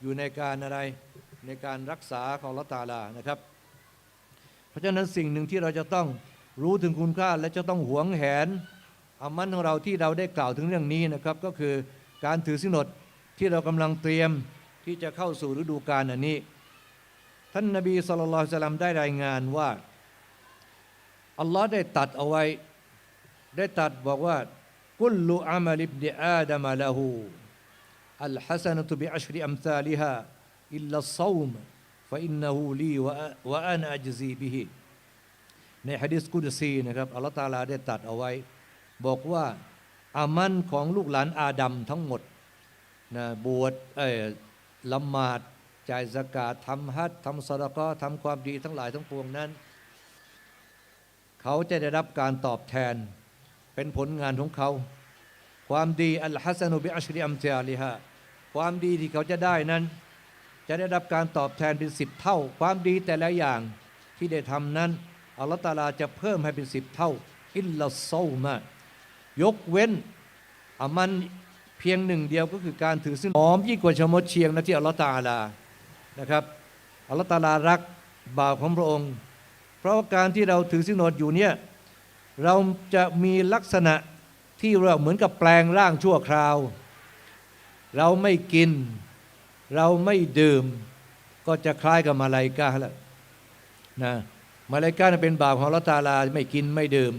อยู่ในการอะไรในการรักษาของอัลลอฮ์ตาลานะครับ เพราะฉะนั้นสิ่งหนึ่งที่เราจะต้องรู้ถึงคุณค่าและจะต้องหวงแหนอามันของเราที่เราได้กล่าวถึงเรื่องนี้นะครับ ก็คือการถือสินอดที่เรากำลังเตรียมที่จะเข้าสู่ฤดูกาลอันนี้ ท่านนบีสุลต่านสลัมได้รายงานว่าอัลลอฮ์ได้ตัดเอาไว้ ได้ตัดบอกว่ากุลลุอามัลิบดิอาดามะละหูอัลฮัสนตุบิอัชริอัมซาฮาอิ ลลัสซาวมฟะอินนะฮูลีวะวะอานะอัจซีบิฮิในฮะดิษกุดซีนะครับอัลลอฮ์ตาลาได้ตัดเอาไว้ บอกว่าอามันของลูกหลานอาดัมทั้งหมดนะบวชเอ้ยละหมาดจ่ายสกาดทำฮัจญ์ทำสดาก็ทำความดีทั้งหลายทั้งปวงนั้น เขาจะได้รับการตอบแทนเป็นผลงานของเขา ความดีอัลฮัสนุบิอัชริอัมเจาลิฮะ ความดีที่เขาจะได้นั้น จะได้รับการตอบแทนเป็นสิบเท่า ความดีแต่ละอย่างที่ได้ทำนั้นอัลลอฮฺตาลาจะเพิ่มให้เป็นสิบเท่า อิลลัสซมะยกเว้นอามันเพียงหนึ่งเดียวก็คือการถือซึ่งหอมยิ่งกว่าชมดเชียงนะที่อัลลอฮฺตาลานะครับอัลลอฮฺตาลารักบ่าวของพระองค์ เพราะาการที่เราถือสินอดอยู่เนี่ยเราจะมีลักษณะที่เราเหมือนกับแปลงร่างชั่วคราว เราไม่กิน เราไม่ดื่ม ก็จะคล้ายกับมาลายกาแล้วนะมาลายกาเป็นบาปของอัลลอฮฺตาลาไม่กินไม่ดื่ม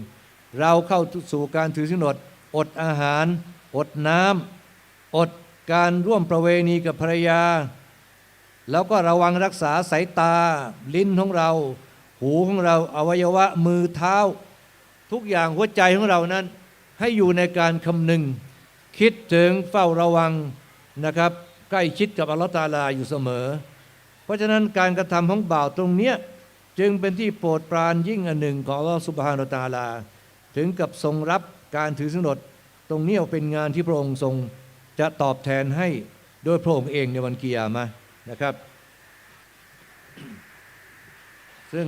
เราเข้าสู่การถือสินอดอดอาหาร อดน้ำอดการร่วมประเวณีกับภรรยา แล้วก็ระวังรักษาสายตา ลิ้นของเรา หูของเราอวัยวะมือเท้า ทุกอย่างหัวใจของเรานั้น ให้อยู่ในการคำนึง คิดถึงเฝ้าระวัง นะครับ ใกล้ชิดกับอัลลอฮฺตาลาอยู่เสมอ เพราะฉะนั้นการกระทำของบ่าวตรงเนี้ยจึงเป็นที่โปรดปรานยิ่งอันหนึ่งของอัลลอฮฺสุบฮานาตาลา ถึงกับทรงรับการถือสินอดตรงนี้เป็นงานที่พระองค์ทรงจะตอบแทนให้โดยพระองค์เองในวันกิยามะนะครับ ซึ่ง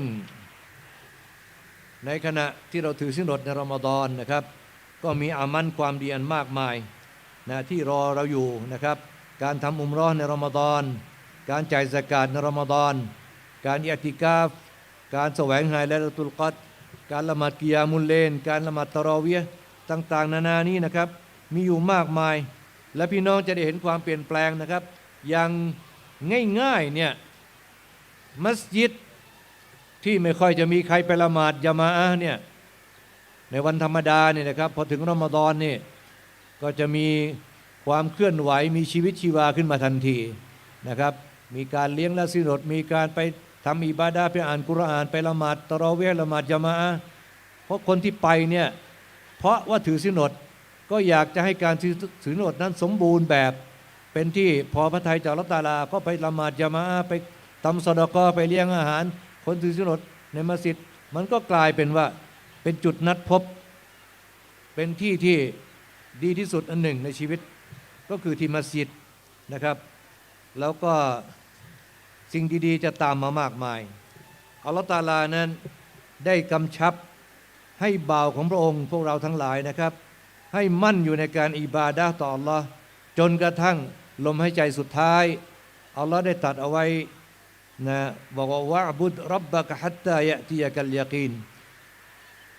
ในขณะที่เราถือสินอดในรอมฎอนนะครับ ก็มีอามันความดีอันมากมาย นะที่รอเราอยู่นะครับ การทำอุมเรอในรอมฎอน การจ่ายสกาดในรอมฎอน การอิติกาฟ การแสวงหายและตุลกัดการละหมาดกิยามุลเลน การละหมาดตรอเวียต่างๆ นานานี้นะครับ มีอยู่มากมาย และพี่น้องจะได้เห็นความเปลี่ยนแปลงนะครับ อย่างง่ายๆเนี่ยมัสยิดที่ไม่ค่อยจะมีใครไปละหมาดยามาเนี่ยในวันธรรมดาเนี่ยนะครับพอถึงรอมฎอนนี่ ก็จะมีความเคลื่อนไหวมีชีวิตชีวาขึ้นมาทันทีนะครับ มีการเลี้ยงและสินอดมีการไปทำอิบาดาไปอ่านกุรอานไปละหมาดตะราะเวละหมาดยามาเพราะคนที่ไปเนี่ยเพราะว่าถือสินอดก็อยากจะให้การถือสินอดนั้นสมบูรณ์แบบ เป็นที่พอพระทัยจากอัลลตาลาก็ไปละหมาดยามาไปทำสดกอไปเลี้ยงอาหาร คนถือสินอดในมัสยิดมันก็กลายเป็นว่าเป็นจุดนัดพบ เป็นที่ที่ ดีที่สุดอันหนึ่งในชีวิตก็คือที่มัสยิดนะครับ แล้วก็สิ่งดีๆจะตามมามากมายอัลลอฮฺตาลานั้นได้กำชับให้บ่าวของพระองค์พวกเราทั้งหลายนะครับ ให้มั่นอยู่ในการอิบาดะต่ออัลลอฮ์จนกระทั่งลมหายใจสุดท้ายอัลลอฮ์ได้ตัดเอาไว้นะบอกว่าวะบุดรับบะกะฮัตตายะติยะกัลยากีน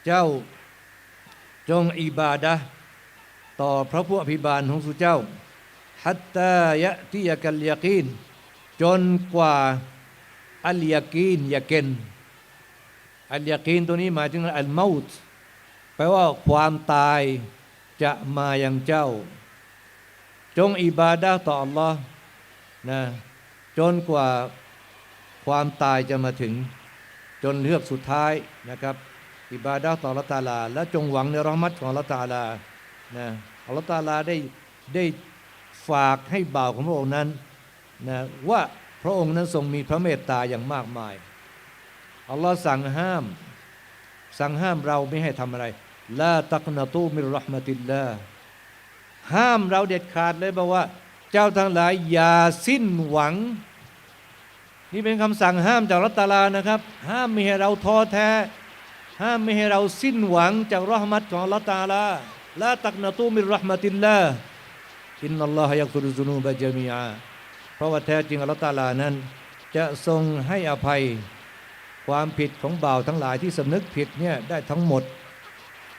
เจ้าจงอิบาดะ์ ต่อพระผู้อภิบาลของสุเจ้าฮัตตายะติยะกัลยากีนจนกว่าอัลยากีนยาเกนอัลยากีนตัวนี้หมายถึงอัลมาตแปลว่าความตายจะมาอย่างเจ้า จงอิบาดะห์ต่อ Allah นะจนกว่าความตายจะมาถึง จนเลือกสุดท้ายนะครับ อิบาดะห์ต่อละตาลา และจงหวังในรอห์มัตของละตาลา นะอัลลอฮฺตาลาได้ได้ฝากให้บ่าวของพระองค์นั้นนะว่าพระองค์นั้นทรงมีพระเมตตาอย่างมากมายอัลลอฮ์สั่งห้าม สั่งห้ามเราไม่ให้ทำอะไรลาตักนาตูมิรห์มติลลาห้ามเราเด็ดขาดเลยบอกว่า เจ้าทั้งหลายอย่าสิ้นหวัง นี่เป็นคำสั่งห้ามจากรัตตาลานะครับ ห้ามไม่ให้เราท้อแท้ ห้ามไม่ให้เราสิ้นหวังจากรหมัตของอัลลอฮฺตาลา ลาตักนาตูมิรห์มติลลาอินนัลลอฮฺยักฟุรุซุนูบะจามีอาเพราะว่าแท้จริงอัลลอฮฺตะอาลานั้น จะทรงให้อภัยความผิดของบ่าวทั้งหลายที่สำนึกผิดเนี่ยได้ทั้งหมด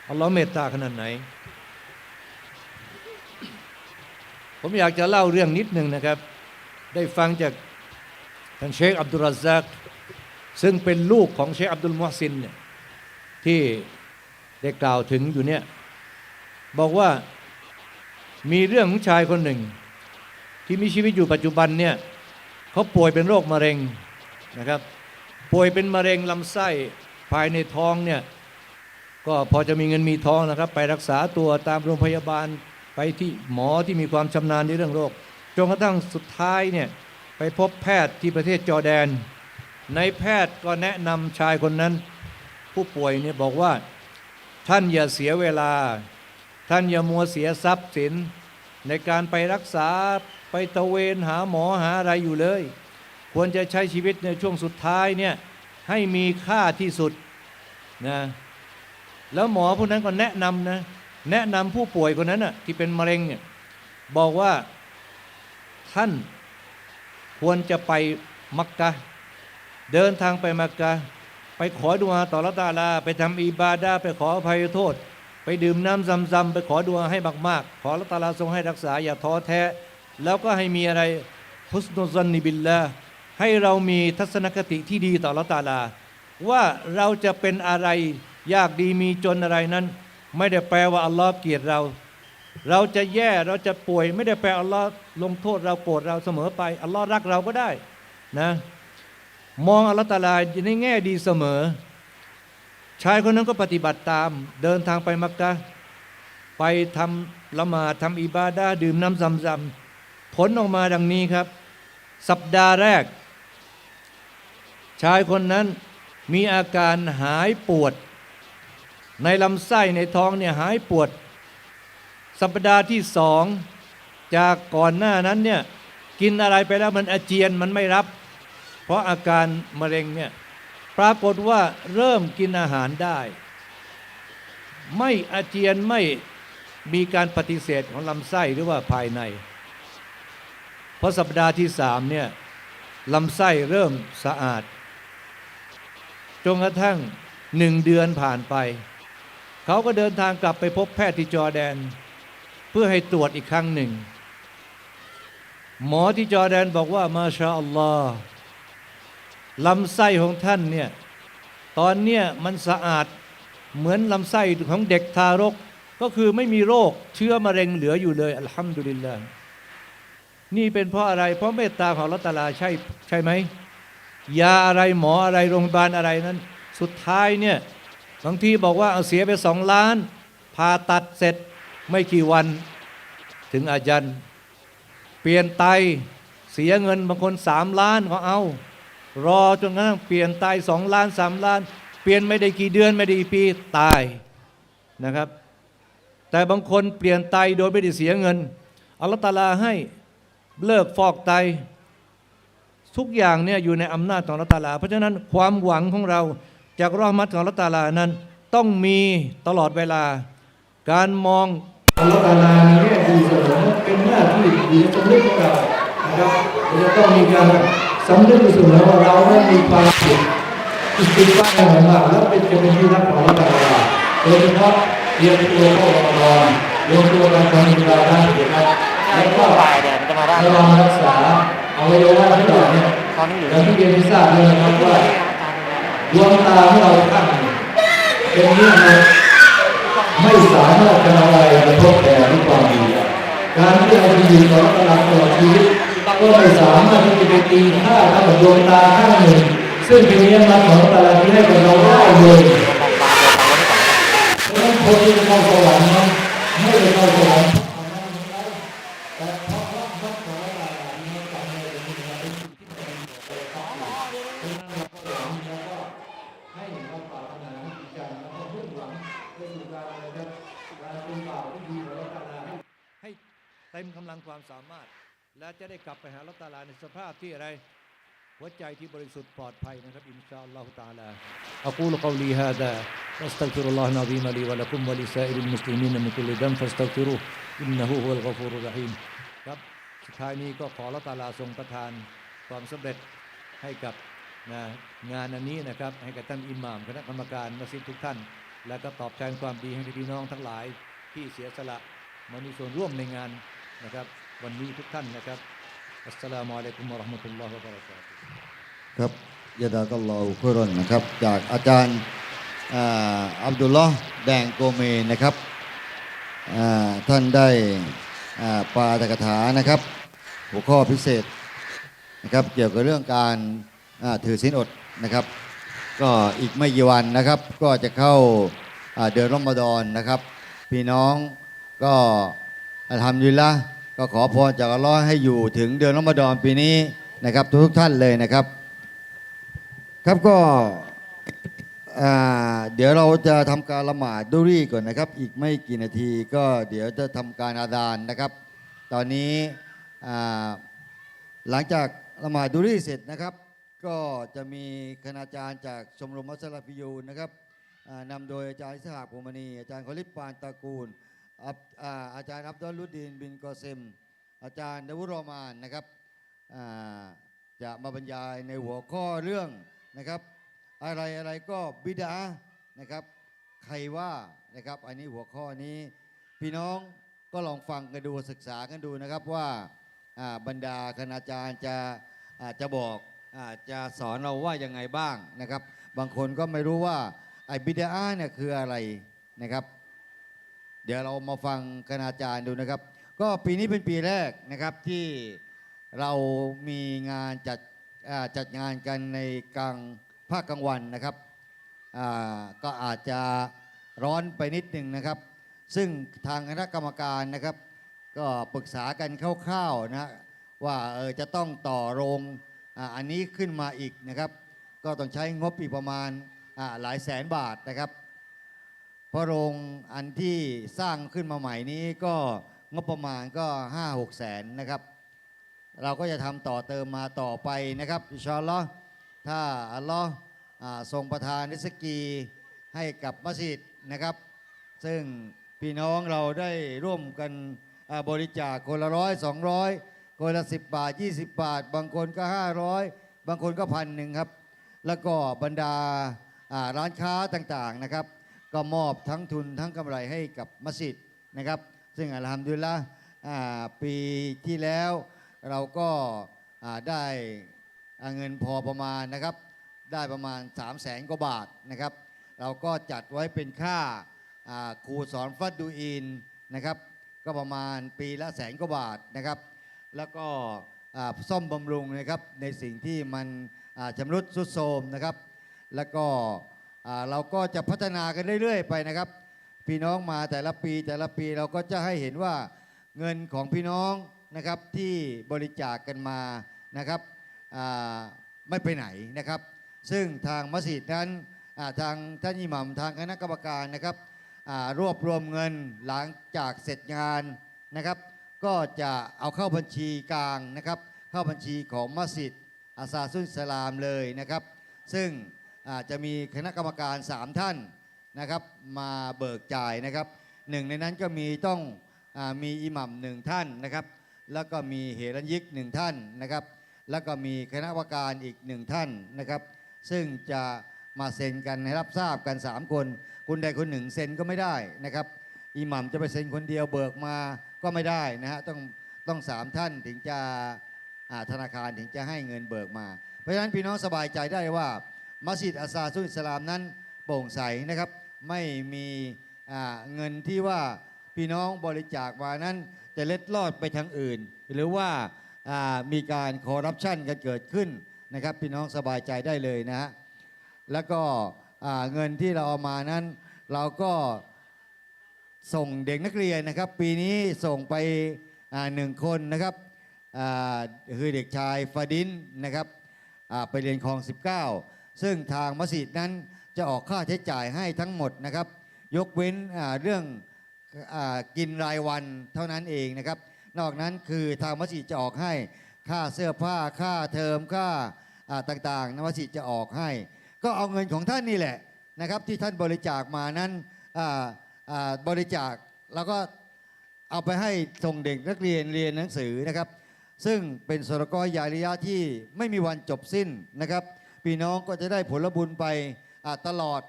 อัลลอฮ์เมตตาขนาดไหน ผมอยากจะเล่าเรื่องนิดหนึ่งนะครับ ได้ฟังจากท่านเชคอับดุลรัซซักซึ่งเป็นลูกของเชคอับดุลมุฮซินเนี่ยที่ได้กล่าวถึงอยู่เนี่ย บอกว่ามีเรื่องของชายคนหนึ่ง ที่มีชีวิตอยู่ปัจจุบันเนี่ยเขาป่วยเป็นโรคมะเร็งนะครับ ป่วยเป็นมะเร็งลำไส้ภายในท้องเนี่ยก็พอจะมีเงินมีทองนะครับ ไปรักษาตัวตามโรงพยาบาลไปที่หมอที่มีความชำนาญในเรื่องโรคจนกระทั่งสุดท้ายเนี่ยไปพบแพทย์ที่ประเทศจอแดน ในแพทย์ก็แนะนำชายคนนั้น ผู้ป่วยเนี่ยบอกว่าท่านอย่าเสียเวลา ท่านอย่ามัวเสียทรัพย์สิน ในการไปรักษาไปตะเวนหาหมอหาอะไรอยู่เลย ควรจะใช้ชีวิตในช่วงสุดท้ายเนี่ยให้มีค่าที่สุดนะแล้วหมอผู้นั้นก็แนะนำนะแนะนำผู้ป่วยคนนั้นน่ะที่เป็นมะเร็งเนี่ยบอกว่าท่านควรจะไปมักกะ เดินทางไปมักกะ ไปขอดุอาต่อละตาลา ไปทำอิบาดาไปขออภัยโทษ ไปดื่มน้ำซำๆไปขอดุอาให้มากๆ ขอละตาลาทรงให้รักษาอย่าท้อแท้ แล้วก็ให้มีอะไรฮุสนุซันนิบิลลาให้เรามีทัศนคติที่ดีต่อละตาลา ว่าเราจะเป็นอะไรยากดีมีจนอะไรนั้น ไม่ได้แปลว่าอัลลอฮ์เกลียดเรา เราจะแย่เราจะป่วย ไม่ได้แปลอัลลอฮ์ลงโทษเราโกรธเราเสมอไปอัลลอฮ์รักเราก็ได้นะมองอัลลอฮ์ตาลาในแง่ดีเสมอ ชายคนนั้นก็ปฏิบัติตามเดินทางไปมักกะ ไปทำละหมาดทำอิบาดาดื่มน้ำซำๆผลออกมาดังนี้ครับ สัปดาห์แรก ชายคนนั้นมีอาการหายปวด ในลำไส้ในท้องเนี่ยหายปวด สัปดาห์ที่สองจากก่อนหน้านั้นเนี่ยกินอะไรไปแล้วมันอาเจียนมันไม่รับ เพราะอาการมะเร็งเนี่ย ปรากฏว่าเริ่มกินอาหารได้ ไม่อาเจียนไม่มีการปฏิเสธของลำไส้หรือว่าภายใน เพราะสัปดาห์ที่สามเนี่ยลำไส้เริ่มสะอาด จนกระทั่งหนึ่งเดือนผ่านไป เขาก็เดินทางกลับไปพบแพทย์ที่จอแดน เพื่อให้ตรวจอีกครั้งหนึ่ง หมอที่จอแดนบอกว่ามาชาอัลลอฮ์ ลำไส้ของท่านเนี่ยตอนเนี้ยมันสะอาดเหมือนลำไส้ของเด็กทารก ก็คือไม่มีโรคเชื้อมะเร็งเหลืออยู่เลยอัลฮัมดุลิลลาห์นี่เป็นเพราะอะไร เพราะเมตตาของอัลลอฮ์ตาลาใช่ใช่ไหมยาอะไรหมออะไรโรงพยาบาลอะไรนั้น สุดท้ายเนี่ยบางทีบอกว่าเอาเสียไปสองล้านผ่าตัดเสร็จไม่กี่วันถึงอาจันเปลี่ยนไตเสียเงินบางคนสามล้านก็เอา รอจนกระทั่งเปลี่ยนไตสองล้านสามล้าน เปลี่ยนไม่ได้กี่เดือนไม่ได้กี่ปีตายนะครับ แต่บางคนเปลี่ยนไตโดยไม่ได้เสียเงินอัลตะอาลาให้เลิกฟอกไต ทุกอย่างเนี่ยอยู่ในอำนาจของอัลลอฮฺตะอาลา เพราะฉะนั้นความหวังของเราจากรอมัตของอัลลอฮฺตะอาลานั้น ต้องมีตลอดเวลา การมองอัลตะอาลาในแง่ดีเสมอเป็นหน้าที่ดีสำนึกของเรานะครับจะต้องมีการ สำนึกอยู่เสมอว่าเรานั้นมีความผิดอิสติกฟาร์อย่างมากแล้วเป็นจะเป็นที่รักของอัลลอฮฺตะอาลาโดยเฉพาะเรียนตัวเข้ารอมฎอนรวมตัวกันทำอิบาดะห์นะครับแล้วก็บ่ายแดดมันจะมาได้ให้เรารักษาอวัยวะที่เราเนี่ยตอนนี้อยู่อย่างที่เรียนให้ทราบเลยนะครับว่าดวงตาของเราท่านเป็นเรื่องนะไม่สามารถจะเอาอะไรไปทดแทนด้วยความดีได้การที่เราจะอยู่ต่อตลอดตลอดชีวิต ก็ไม่สามารถที่จะไปตีค่าท่ากับดวงตาข้างหนึ่งซึ่งเป็นเนิยามของตลาดที่ให้กับเราได้เลยเพราะฉะนั้นคนที่จะเข้าสวรรค์นั้นไม่ได้เข้าสวรรค์แต่เพราะว่าพระของเราเนี่ยทำให้เราเป็นสิ่งที่ดีเพราะฉะนั้นเราก็หวังแล้วก็ให้เราปรารถนาให้ดีกันแล้วก็มุ่งหวังในสู่การอะไรครับการเป็นบ่าวที่ดีของให้เต็มกำลังความสามารถ และจะได้กลับไปหาเราตาลาในสภาพที่อะไร หัวใจที่บริสุทธิ์ปลอดภัยนะครับอินชาอัลลอฮฺตะอาลา أقول قولي هذا وأستغفر الله العظيم لي ولكم ولسائر المسلمين من كل ذنب فاستغفروه إنه هو الغفور الرحيم ครับ สุดท้ายนี้ก็ขอละตาลาทรงประทานความสำเร็จให้กับนะงานอันนี้นะครับ ให้กับท่านอิหม่ามคณะกรรมการมัสยิดทุกท่าน และก็ตอบแทนความดีให้พี่น้องทั้งหลายที่เสียสละมามีส่วนร่วมในงานนะครับ วันนี้ทุกท่านนะครับอัสสลามุอะลัยกุมวะราะห์มะตุลลอฮ์วะบะเราะกาตุครับยาดากัลลอฮุคุรอนนะครับ จากอาจารย์อับดุลลอฮ์แดงโกเมนนะครับท่านได้ปาตกถานะครับ หัวข้อพิเศษนะครับ เกี่ยวกับเรื่องการถือศีลอดนะครับ ก็อีกไม่กี่วันนะครับ ก็จะเข้าเดือนรอมฎอนนะครับ พี่น้องก็อัลฮัมดุลิลละ ก็ขอพรจากอัลลอฮ์ให้อยู่ถึงเดือนรอมฎอนปีนี้นะครับ ทุกท่านเลยนะครับ ครับก็เดี๋ยวเราจะทำการละหมาดดุรีก่อนนะครับ อีกไม่กี่นาทีก็เดี๋ยวจะทำการอาดานนะครับ ตอนนี้หลังจากละหมาดดุรีเสร็จนะครับ ก็จะมีคณาจารย์จากชมรมมัสลาฟิยูนนะครับนำโดยอาจารย์สหกภูมณีอาจารย์คอลิปปานตระกูล อาอาจารย์อับดุลลุดีนบินกอเซม อาจารย์ดาวุรอมานนะครับจะมาบรรยายในหัวข้อเรื่องนะครับ อะไรอะไรก็บิดานะครับ ใครว่านะครับ อันนี้หัวข้อนี้ พี่น้องก็ลองฟังกันดูศึกษากันดูนะครับว่าบรรดาคณาจารย์จะจะบอกอจะสอนเราว่ายังไงบ้างนะครับ บางคนก็ไม่รู้ว่าไอ้บิดาเนี่ยคืออะไรนะครับ เดี๋ยวเรามาฟังคณาจารย์ดูนะครับ ก็ปีนี้เป็นปีแรกนะครับที่เรามีงานจัดจัดงานกันในกลางภาคกลางวันนะครับก็อาจจะร้อนไปนิดหนึ่งนะครับ ซึ่งทางคณะกรรมการนะครับ ก็ปรึกษากันคร่าวๆนะว่าเออจะต้องต่อโรงออันนี้ขึ้นมาอีกนะครับ ก็ต้องใช้งบอีกประมาณหลายแสนบาทนะครับ ราะโรงอันที่สร้างขึ้นมาใหม่นี้ก็งบประมาณก็5 6แสนนะครับ เราก็จะทำต่อเติมมาต่อไปนะครับอิชอลลอถ้าอัลลอฮ์ทรงประทานริสกีให้กับมัสยิดนะครับ ซึ่งพี่น้องเราได้ร่วมกันบริจาคคนละร้อยสองร้อยคนละสิบบาท20บาท บางคนก็500บางคนก็พันหนึ่งครับ แล้วก็บรรดาร้านค้าต่างๆนะครับ ก็มอบทั้งทุนทั้งกำไรให้กับมัสยิดนะครับ ซึ่งอัลฮัมดุลิลละปีที่แล้วเราก็าได้เงินพอประมาณนะครับ ได้ประมาณ 3 0 0แสนกว่าบาทนะครับ เราก็จัดไว้เป็นค่าาครูสอนฟัดดูอินนะครับ ก็ประมาณปีละแสนกว่าบาทนะครับ แล้วก็ซ่อมบำรุงนะครับในสิ่งที่มันชำรุดทรุดโทรมนะครับ แล้วก็ เราก็จะพัฒนากันเรื่อยๆไปนะครับ พี่น้องมาแต่ละปีแต่ละปีเราก็จะให้เห็นว่าเงินของพี่น้องนะครับที่บริจาคกันมานะครับไม่ไปไหนนะครับ ซึ่งทางมัสยิดนั้นทางท่านอิหมัมทางคณะกรรมการนะครับรวบรวมเงินหลังจากเสร็จงานนะครับ ก็จะเอาเข้าบัญชีกลางนะครับ เข้าบัญชีของมัสยิดอาซาซุนสลามเลยนะครับ ซึ่ง จะมีคณะกรรมการ 3 ท่านนะครับ มาเบิกจ่ายนะครับหนึ่งในนั้นก็มีต้องอมีอิหมัมหนึ่งท่านนะครับ แล้วก็มีเฮรัญยิกหนึ่งท่านนะครับ แล้วก็มีคณะกรรมการอีกหนึ่งท่านนะครับ ซึ่งจะมาเซ็นกันให้รับทราบกัน 3 คน คนใดคนหนึ่งเซ็นก็ไม่ได้นะครับอิหมัมจะไปเซ็นคนเดียวเบิกมาก็ไม่ได้นะฮะต้องต้องสามท่านถึงจะธนาคารถึงจะให้เงินเบิกมา เพราะฉะนั้นพี่น้องสบายใจได้ว่า มัสยิดอาซาซุนอิสลามนั้นโปร่งใสนะครับ ไม่มีเงินที่ว่าพี่น้องบริจาคมานั้นจะเล็ดลอดไปทางอื่น หรือว่ามีการคอร์รัปชันกันเกิดขึ้นนะครับ พี่น้องสบายใจได้เลยนะฮะแล้วก็เงินที่เราเอามานั้น เราก็ส่งเด็กนักเรียนนะครับ ปีนี้ส่งไปหนึ่งคนนะครับคือเด็กชายฟาดินนะครับไปเรียนคลอง 19 ซึ่งทางมัสยิดนั้นจะออกค่าใช้จ่ายให้ทั้งหมดนะครับ ยกเว้นเรื่องอกินรายวันเท่านั้นเองนะครับ นอกนั้นคือทางมัสยิดจะออกให้ค่าเสื้อผ้าค่าเทอมค่าต่างๆนมัสยิดจะออกให้ ก็เอาเงินของท่านนี่แหละนะครับ ที่ท่านบริจาคมานั้นบริจาคแล้วก็เอาไปให้ส่งเด็กนักเรียนเรียนหนังสือนะครับ ซึ่งเป็นสรกอยาริยะที่ไม่มีวันจบสิ้นนะครับ พี่น้องก็จะได้ผลบุญไปตลอด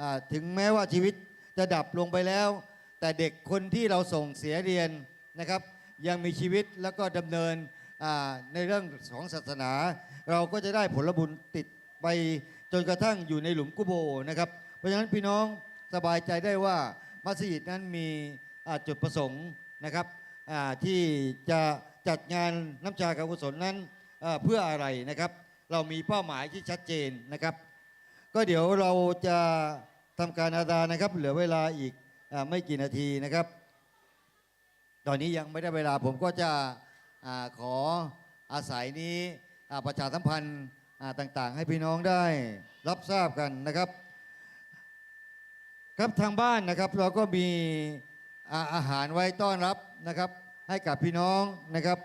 อถึงแม้ว่าชีวิตจะดับลงไปแล้ว แต่เด็กคนที่เราส่งเสียเรียนนะครับ ยังมีชีวิตแล้วก็ดำเนินในเรื่องของศาสนา เราก็จะได้ผลบุญติดไปจนกระทั่งอยู่ในหลุมกุโบนะครับ เพราะฉะนั้นพี่น้องสบายใจได้ว่ามัสยิดนั้นมีจุดประสงค์นะครับที่จะจัดงานน้ำชาการกุศลนั้นเพื่ออะไรนะครับ เรามีเป้าหมายที่ชัดเจนนะครับ ก็เดี๋ยวเราจะทำการอาดานนะครับ เหลือเวลาอีกอไม่กี่นาทีนะครับ ตอนนี้ยังไม่ได้เวลาผมก็จะอขออาศัยนี้ประชาสัมพันธ์ต่างๆ ให้พี่น้องได้รับทราบกันนะครับ ครับทางบ้านนะครับเราก็มีอาอาหารไว้ต้อนรับนะครับ ให้กับพี่น้องนะครับ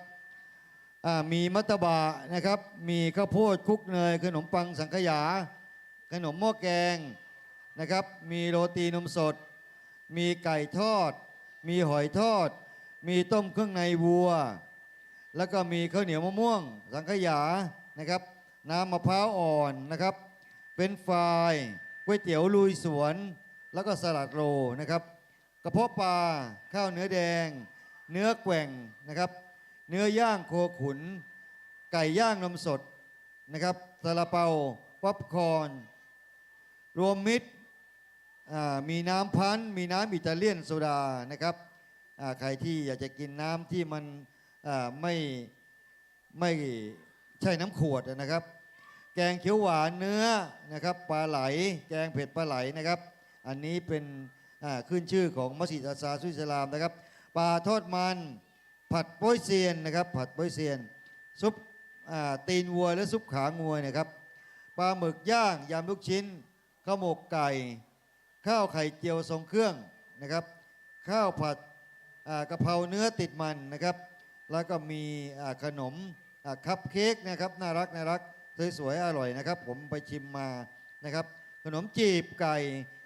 มีมัตตบะนะครับ มีข้าวโพดคุกเนยขนมปังสังขยา ขนมหม้อแกงนะครับ มีโรตีนมสด มีไก่ทอด มีหอยทอด มีต้มเครื่องในวัว แล้วก็มีข้าวเหนียวมะม่วง สังขยานะครับ น้ำมะพร้าวอ่อนนะครับ เป็นฟรายก๋วยเตี๋ยวลุยสวน แล้วก็สลัดโรนะครับ กระเพาะปลาข้าวเนื้อแดง เนื้อแกว่งนะครับ เนื้อย่างโคขุน ไก่ย่างนมสดนะครับซาลาเปาป๊อปคอร์นรวมมิตรมีน้ำพันธ์มีน้ำอิตาเลียนโซดานะครับใครที่อยากจะกินน้ำที่มันไม่ไม่ใช่น้ำขวดนะครับ แกงเขียวหวานเนื้อนะครับปลาไหล แกงเผ็ดปลาไหลนะครับ อันนี้เป็นขึ้นชื่อของมัสยิดอัสซาซุสลามนะครับปลาทอดมัน ผัดโป้ยเซียนนะครับ ผัดโป้ยเซียน ซุปตีนวัวและซุปขางัวนะครับปลาหมึกย่างยำลูกชิ้นข้าวหมกไก่ ข้าวไข่เจียวทรงเครื่องนะครับ ข้าวผัดกะเพราเนื้อติดมันนะครับ แล้วก็มีขนมคัพเค้กนะครับน่ารักน่ารักสวยๆอร่อยนะครับ ผมไปชิมมานะครับ ขนมจีบไก่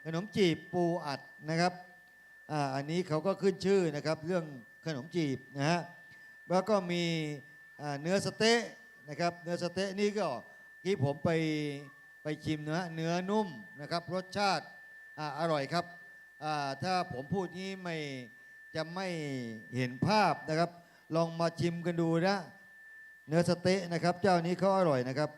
ขนมจีบปูอัดนะครับออันนี้เขาก็ขึ้นชื่อนะครับเรื่อง ขนมจีบนะฮะแล้วก็มีเนื้อสเต๊ะนะครับเนื้อสเต๊ะนี่ก็ที่ผมไปไปชิมเนื้อเนื้อนุ่มนะครับรสชาติออร่อยครับถ้าผมพูดนี้ไม่จะไม่เห็นภาพนะครับ ลองมาชิมกันดูนะเนื้อสเต๊ะนะครับ เจ้านี้เขาอร่อยนะครับ